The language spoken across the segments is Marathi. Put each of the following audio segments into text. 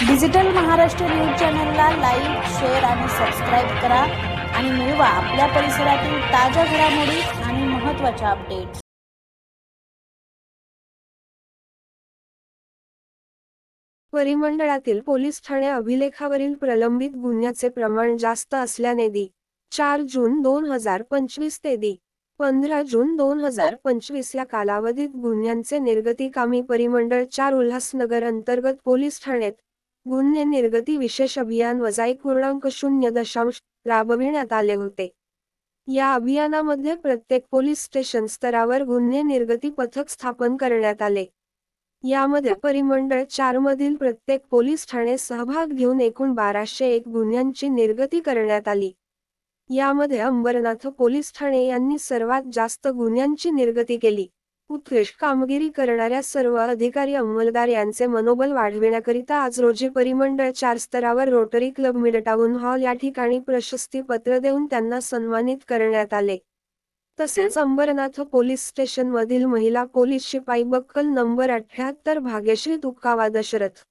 डिजिटल महाराष्ट्र न्यूज चॅनलला लाईक शेअर आणि सबस्क्राईब करा आणि मिळवा आपल्या परिसरातील ताज्या घडामोडी आणि महत्त्वाच्या अपडेट्स परिमंडळातील पोलीस ठाणे अभिलेखावरील प्रलंबित गुन्ह्याचे प्रमाण जास्त असल्याने दी चार जून दोन हजार पंचवीस ते दी पंधरा जून दोन हजार पंचवीस या कालावधीत गुन्ह्यांचे निर्गतीकामी परिमंडळ चार उल्हासनगर अंतर्गत पोलीस ठाण्यात गुन्हे निर्गती विशेष अभियान वजा एक पूर्णांक शून्य दशांश राबविण्यात आले होते. या अभियानामध्ये प्रत्येक पोलीस स्टेशन स्तरावर गुन्हे निर्गती पथक स्थापन करण्यात आले. यामध्ये परिमंडळ चार मधील प्रत्येक पोलीस ठाणे सहभाग घेऊन एकूण बाराशे एक गुन्ह्यांची निर्गती करण्यात आली. यामध्ये अंबरनाथ पोलीस ठाणे यांनी सर्वात जास्त गुन्ह्यांची निर्गती केली. उत्कृष्ट कामगिरी करणाऱ्या सर्व अधिकारी अंमलदार यांचे मनोबल वाढविण्याकरिता आज रोजी परिमंडळ चार स्तरावर रोटरी क्लब मिडटाऊन हॉल या ठिकाणी प्रशस्ती पत्र देऊन त्यांना सन्मानित करण्यात आले. तसेच अंबरनाथ पोलीस स्टेशन मधील महिला पोलीस शिपाई बक्कल नंबर अठ्याहत्तर भाग्यश्री तुकावा दशरथ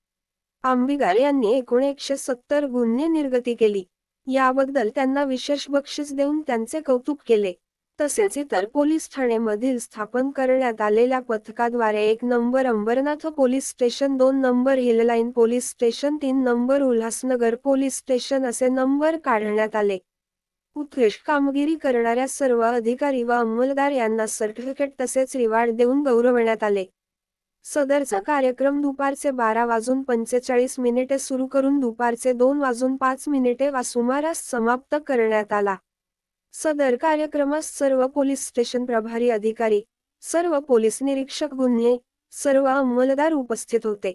आंबिगार यांनी एकूण एकशे सत्तर गुन्हे निर्गती केली. याबद्दल त्यांना विशेष बक्षीस देऊन त्यांचे कौतुक केले. तसेच इतर पोलीस ठाणेमधील स्थापन करण्यात आलेल्या पथकाद्वारे एक नंबर अंबरनाथ पोलीस स्टेशन दोन number hill line police station तीन नंबर उल्हासनगर पोलीस स्टेशन असे नंबर काढण्यात आले. उत्कृष्ट कामगिरी करणाऱ्या सर्व अधिकारी व अंमलदार यांना सर्टिफिकेट तसेच रिवार्ड देऊन गौरवण्यात आले. सदरचा कार्यक्रम दुपारचे बारा वाजून पंचेचाळीस मिनिटे सुरू करून दुपारचे दोन वाजून पाच मिनिटे वा सुमारास समाप्त करण्यात आला. सदर कार्यक्रमास सर्व पोलीस स्टेशन प्रभारी अधिकारी सर्व पोलीस निरीक्षक गुन्हे सर्व अंमलदार उपस्थित होते.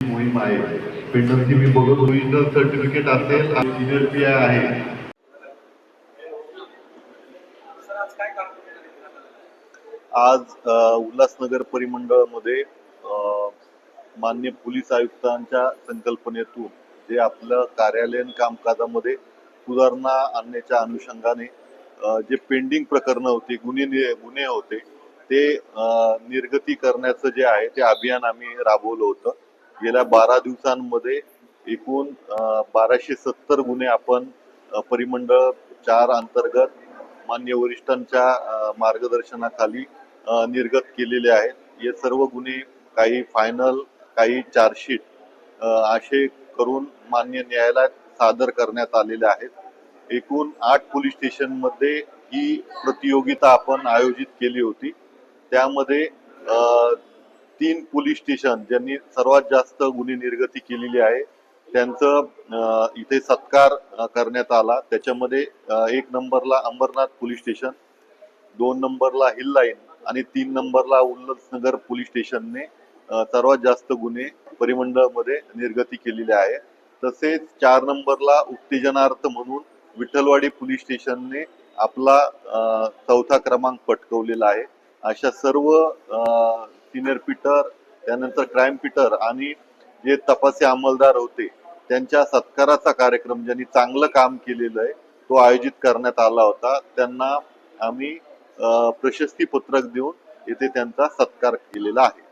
मोहीम आहे. पेंडरची मी बघत ओरिजिनल सर्टिफिकेट असेल आणि सिनियर पी आय आहे. आज उल्हासनगर परिमंडळामध्ये मान्य पोलीस आयुक्तांच्या संकल्पनेतून जे आपलं कार्यालयीन कामकाजामध्ये सुधारणा आणण्याच्या अनुषंगाने जे पेंडिंग प्रकरणं होती गुन्हे गुन्हे होते ते निर्गती करण्याचं जे आहे ते अभियान आम्ही राबवलं होतं. गेल्या बारा दिवसांमध्ये एकूण बाराशे सत्तर गुन्हे आपण परिमंडळ चार अंतर्गत मान्य वरिष्ठांच्या मार्गदर्शनाखाली निर्गत केलेले आहेत. हे सर्व गुन्हे काही फायनल काही चार्जशीट असे करून मान्य न्यायालयात सादर करण्यात आलेले आहेत. एकूण आठ पोलीस स्टेशनमध्ये ही प्रतियोगिता आपण आयोजित केली होती. त्यामध्ये तीन पोलीस स्टेशन ज्यांनी सर्वात जास्त गुन्हे निर्गती केलेली आहे त्यांचं इथे सत्कार करण्यात आला. त्याच्यामध्ये एक नंबरला अंबरनाथ पोलीस स्टेशन दोन नंबरला हिल लाईन आणि तीन नंबरला उल्हासनगर पोलीस स्टेशनने सर्वात जास्त गुन्हे परिमंडळामध्ये निर्गती केलेले आहे तसेच चार नंबरला उत्तेजनार्थ म्हणून विठ्ठलवाडी पोलीस स्टेशनने आपला चौथा क्रमांक पटकवलेला आहे. अशा सर्व सिनियर पीटर त्यानंतर क्राईम पीटर आणि जे तपासी अंमलदार होते त्यांच्या सत्काराचा कार्यक्रम ज्यांनी चांगलं काम केलेलं आहे तो आयोजित करण्यात आला होता. त्यांना आम्ही अ, प्रशस्ती पत्रक देऊन येथे त्यांचा सत्कार केलेला आहे.